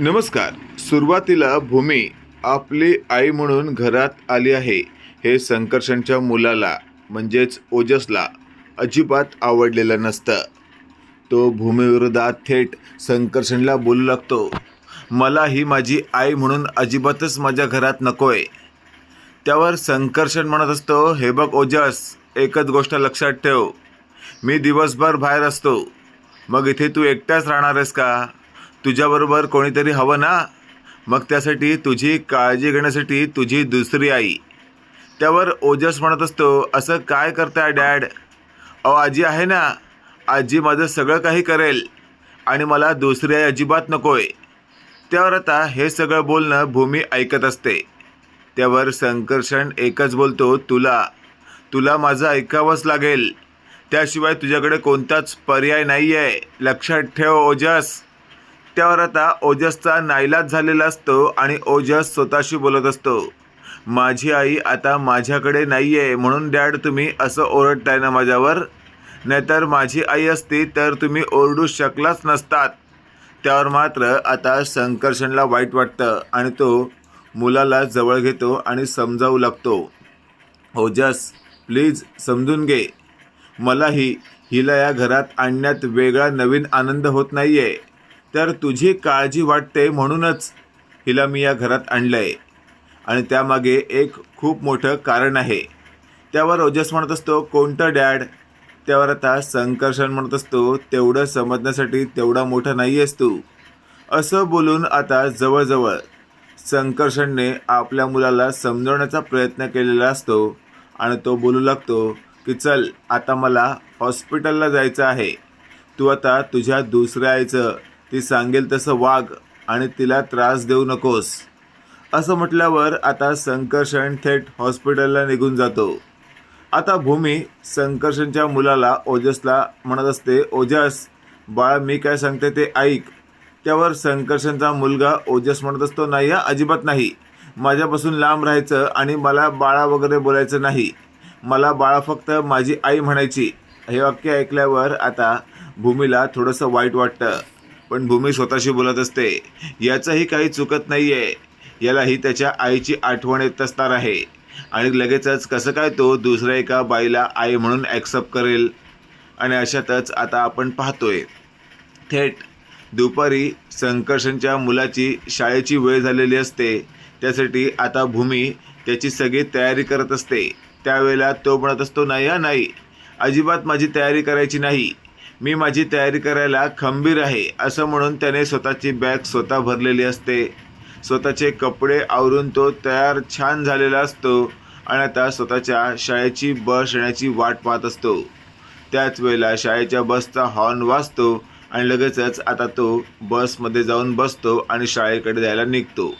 नमस्कार. सुरुवातीला भूमी आपली आई म्हणून घरात आली आहे. हे संकर्षणच्या मुलाला म्हणजेच ओजसला अजिबात आवडलेलं नसतं. तो भूमीविरोधात थेट संकर्षणला बोलू लागतो. मला ही माझी आई म्हणून अजिबातच माझ्या घरात नको आहे त्यावर संकर्षण म्हणत असतो हे बघ ओजस एकच गोष्ट लक्षात ठेव. मी दिवसभर बाहेर असतो. मग इथे तू एकटाच राहणार आहेस का? तुझ्याबरोबर कोणीतरी हवं ना? मग त्यासाठी तुझी काळजी घेण्यासाठी तुझी दुसरी आई. त्यावर ओजस म्हणत असतो असं काय करताय डॅड? अहो आजी आहे ना. आजी माझं सगळं काही करेल आणि मला दुसरी आई अजिबात नकोय. त्यावर आता हे सगळं बोलणं भूमी ऐकत असते. त्यावर संकर्षण एकच बोलतो तुला. तुला माझं ऐकावंच लागेल. त्याशिवाय तुझ्याकडे कोणताच पर्याय नाही आहे लक्षात ठेव ओजस. त्यावर आता ओजसचा नाईलाज झालेला असतो आणि ओजस स्वतःशी बोलत असतो. माझी आई आता माझ्याकडे नाही आहे म्हणून डॅड तुम्ही असं ओरडताय ना माझ्यावर? नाहीतर माझी आई असती तर तुम्ही ओरडू शकलाच नसतात. त्यावर मात्र आता संकर्षणला वाईट वाटतं आणि तो मुलाला जवळ घेतो आणि समजावू लागतो. ओजस प्लीज समजून घे. मलाही हिला या घरात आणण्यात वेगळा नवीन आनंद होत नाही आहे तर तुझी काळजी वाटते म्हणूनच हिला मी या घरात आणलं आहे आणि त्यामागे एक खूप मोठं कारण आहे. त्यावर ओजस म्हणत असतो कोणतं डॅड? त्यावर आता संकर्षण म्हणत असतो तेवढं समजण्यासाठी तेवढा मोठा नाही आहेस तू. असं बोलून आता जवळजवळ संकर्षणने आपल्या मुलाला समजवण्याचा प्रयत्न केलेला असतो आणि तो बोलू लागतो की चल आता मला हॉस्पिटलला जायचं आहे. तू आता तुझ्या दुसऱ्या आईचं ती सांगेल तसं वाघ आणि तिला त्रास देऊ नकोस. असं म्हटल्यावर आता संकर्षण थेट हॉस्पिटलला निघून जातो. आता भूमी संकर्षणच्या मुलाला ओजसला म्हणत असते ओजस बाळ मी काय सांगते ते ऐक. त्यावर संकर्षणचा मुलगा ओजस म्हणत असतो नाही हा, अजिबात नाही. माझ्यापासून लांब राहायचं आणि मला बाळा वगैरे बोलायचं नाही. मला बाळा फक्त माझी आई म्हणायची. हे वाक्य ऐकल्यावर आता भूमीला थोडंसं वाईट वाटतं. पण भूमी स्वतःशी बोलत असते याचंही काही चुकत नाही आहे यालाही त्याच्या आईची आठवण येत असणार आहे. आणि लगेचच कसं काय तो दुसऱ्या एका बाईला आई म्हणून ॲक्सेप्ट करेल? आणि अशातच आता आपण पाहतोय. थेट दुपारी संकर्षणच्या मुलाची शाळेची वेळ झालेली असते. त्यासाठी आता भूमी त्याची सगळी तयारी करत असते. त्यावेळेला तो म्हणत असतो नाही हा नाही. अजिबात माझी तयारी करायची नाही. मी माझी तयारी करायला खंबीर आहे असं म्हणून त्याने स्वतःची बॅग स्वतः भरलेली असते. स्वतःचे कपडे आवरून तो तयार छान झालेला असतो आणि आता स्वतःच्या शाळेची बस येण्याची वाट पाहत असतो. त्याच वेळेला शाळेच्या बसचा हॉर्न वाजतो आणि लगेचच आता तो बसमध्ये जाऊन बसतो आणि शाळेकडे जायला निघतो.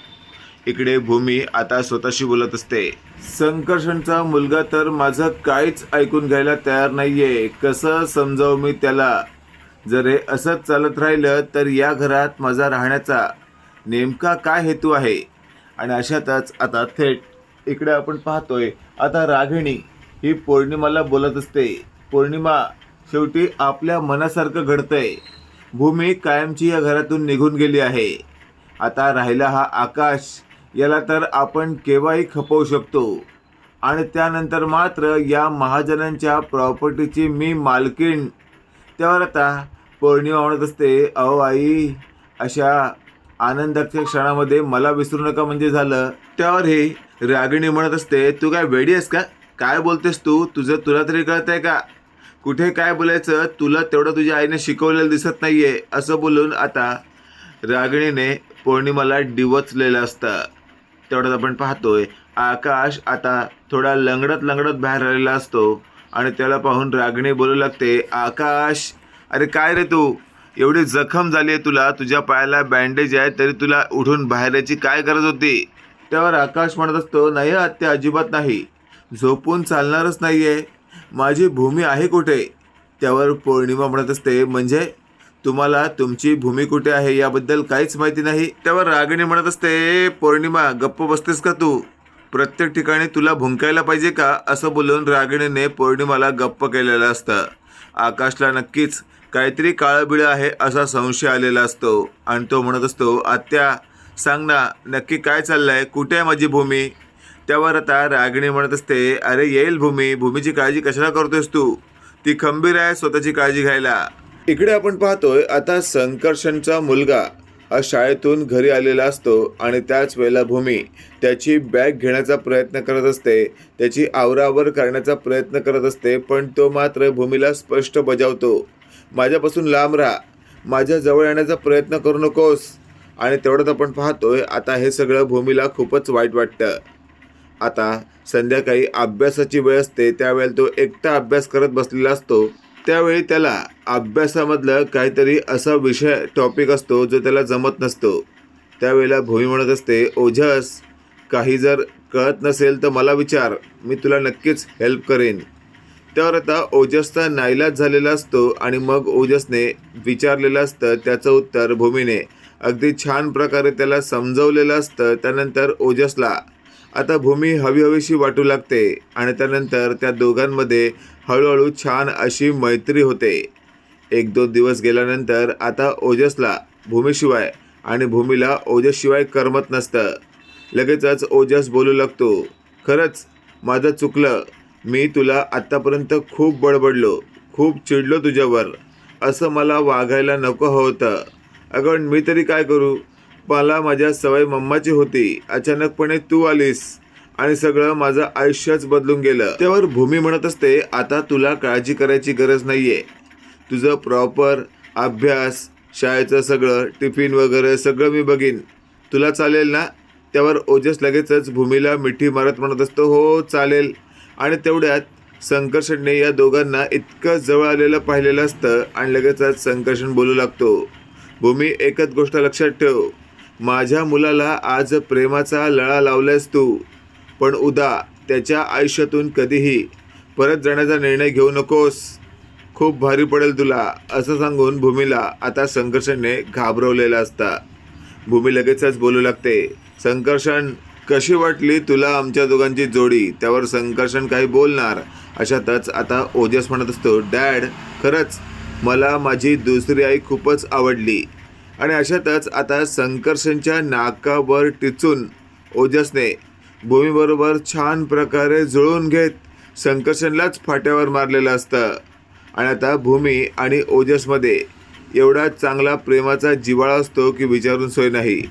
इकडे भूमी आता स्वतःशी बोलत असते. संकर्षणचा मुलगा तर माझं काहीच ऐकून घ्यायला तयार नाहीये. कसं समजावं मी त्याला? जर हे असंच चालत राहिलं तर या घरात माझा राहण्याचा नेमका काय हेतू आहे? आणि अशातच आता थेट इकडे आपण पाहतोय आता रागिणी ही पौर्णिमाला बोलत असते. पौर्णिमा शेवटी आपल्या मनासारखं घडतंय. भूमी कायमची या घरातून निघून गेली आहे. आता राहिला हा आकाश. याला तर आपण केव्हाही खपवू शकतो. आणि त्यानंतर मात्र या महाजनांच्या प्रॉपर्टीची मी मालकीण. त्यावर आता पौर्णिमा म्हणत असते. अहो आई अशा आनंदाच्या क्षणामध्ये मला विसरू नका म्हणजे झालं. त्यावर हे रागिणी म्हणत असते तू काय वेडी आहेस का? काय बोलतेस तू? तुझं तुला तरी कळत आहे का? कुठे काय बोलायचं? तुला तेवढं तुझ्या आईने शिकवलेलं दिसत नाही आहे असं बोलून आता रागिणीने पौर्णिमाला डिवचलेलं असतं. तेवढ्यात आपण पाहतोय. आकाश आता थोडा लंगडत लंगडत बाहेर आलेला असतो आणि त्याला पाहून रागिणी बोलू लागते आकाश अरे काय रे तू? एवढी जखम झाली आहे तुला तुझ्या पायाला बँडेज आहे तरी तुला उठून बाहेर यायची काय गरज होती? त्यावर आकाश म्हणत असतो नाही आत्या अजिबात नाही. झोपून चालणारच नाही आहे माझी भूमी आहे कुठे? त्यावर पौर्णिमा म्हणत असते म्हणजे तुम्हाला तुमची भूमी कुठे आहे याबद्दल काहीच माहिती नाही. त्यावर रागिणी म्हणत असते पौर्णिमा गप्प बसतेस का तू? प्रत्येक ठिकाणी तुला भुंकायला पाहिजे का? असं बोलून रागिणीने पौर्णिमाला गप्प केलेलं असतं. आकाशला नक्कीच काहीतरी काळं आहे असा संशय आलेला असतो. आणि तो म्हणत असतो आत्या सांग ना नक्की काय चाललंय? कुठे आहे माझी भूमी? त्यावर आता रागिणी म्हणत असते अरे येईल भूमी. भूमीची काळजी कशाला करतोयस तू? ती खंबीर आहे स्वतःची काळजी घ्यायला. इकडे आपण पाहतोय आता संकर्षणचा मुलगा हा शाळेतून घरी आलेला असतो आणि त्याच वेळेला भूमी त्याची बॅग घेण्याचा प्रयत्न करत असते त्याची आवरावर करण्याचा प्रयत्न करत असते पण तो मात्र भूमीला स्पष्ट बजावतो. माझ्यापासून लांब राहा. माझ्या जवळ येण्याचा प्रयत्न करू नकोस. आणि तेवढंच आपण पाहतोय आता हे सगळं भूमीला खूपच वाईट वाटतं. आता संध्याकाळी अभ्यासाची वेळ असते त्यावेळेला तो एकटा अभ्यास करत बसलेला असतो. त्यावेळी त्याला अभ्यासामधलं काहीतरी असा विषय टॉपिक असतो जो त्याला जमत नसतो. त्यावेळेला भूमी म्हणत असते ओझस काही जर कळत नसेल तर मला विचार मी तुला नक्कीच हेल्प करेन. त्यावर आता ओजसचा नाईलाज झालेला असतो आणि मग ओजसने विचारलेलं असतं त्याचं उत्तर भूमीने. अगदी छान प्रकारे त्याला समजवलेलं असतं त्यानंतर ओजसला आता भूमी हवीहवीशी वाटू लागते आणि त्यानंतर त्या दोघांमध्ये हळूहळू छान अशी मैत्री होते. एक दोन दिवस गेल्यानंतर आता ओजसला भूमीशिवाय आणि भूमीला ओजसशिवाय करमत नसतं. लगेचच ओजस बोलू लागतो खरंच माझं चुकलं. मी तुला आत्तापर्यंत खूप बडबडलो खूप चिडलो तुझ्यावर. असं मला वागायला नको होतं. अगं मी तरी काय करू? मला माझ्या सवय मम्माची होती. अचानकपणे तू आलीस आणि सगळं माझं आयुष्यच बदलून गेलं. त्यावर भूमी म्हणत असते आता तुला काळजी करायची गरज नाहीये. तुझं प्रॉपर अभ्यास शाळेचं सगळं टिफिन वगैरे सगळं मी बघीन. तुला चालेल ना? त्यावर ओजस लगेचच भूमीला मिठी मारत म्हणत असतो हो चालेल. आणि तेवढ्यात संकर्षणने या दोघांना इतकं जवळ आलेलं पाहिलेलं असतं आणि लगेचच संकर्षण बोलू लागतो. भूमी एकच गोष्ट लक्षात ठेव. माझ्या मुलाला आज प्रेमाचा लळा लावलायस तू. पण उदा त्याच्या आयुष्यातून कधीही परत जाण्याचा निर्णय घेऊ नकोस. खूप भारी पडेल तुला असं सांगून भूमीला आता संकर्षणने घाबरवलेला असता. भूमी लगेचच बोलू लागते संकर्षण कशी वाटली तुला आमच्या दोघांची जोडी? त्यावर संकर्षण काही बोलणार. अशातच आता ओजस म्हणत असतो डॅड खरंच मला माझी दुसरी आई खूपच आवडली. आणि अशातच आता संकर्षणच्या नाकावर टिचून ओजसने भूमीबरोबर छान प्रकारे जुळून घेत संकर्षणलाच फाट्यावर मारलेलं असतं. आणि आता भूमी आणि ओजसमध्ये एवढा चांगला प्रेमाचा जिव्हाळा असतो की विचारून सोय नाही.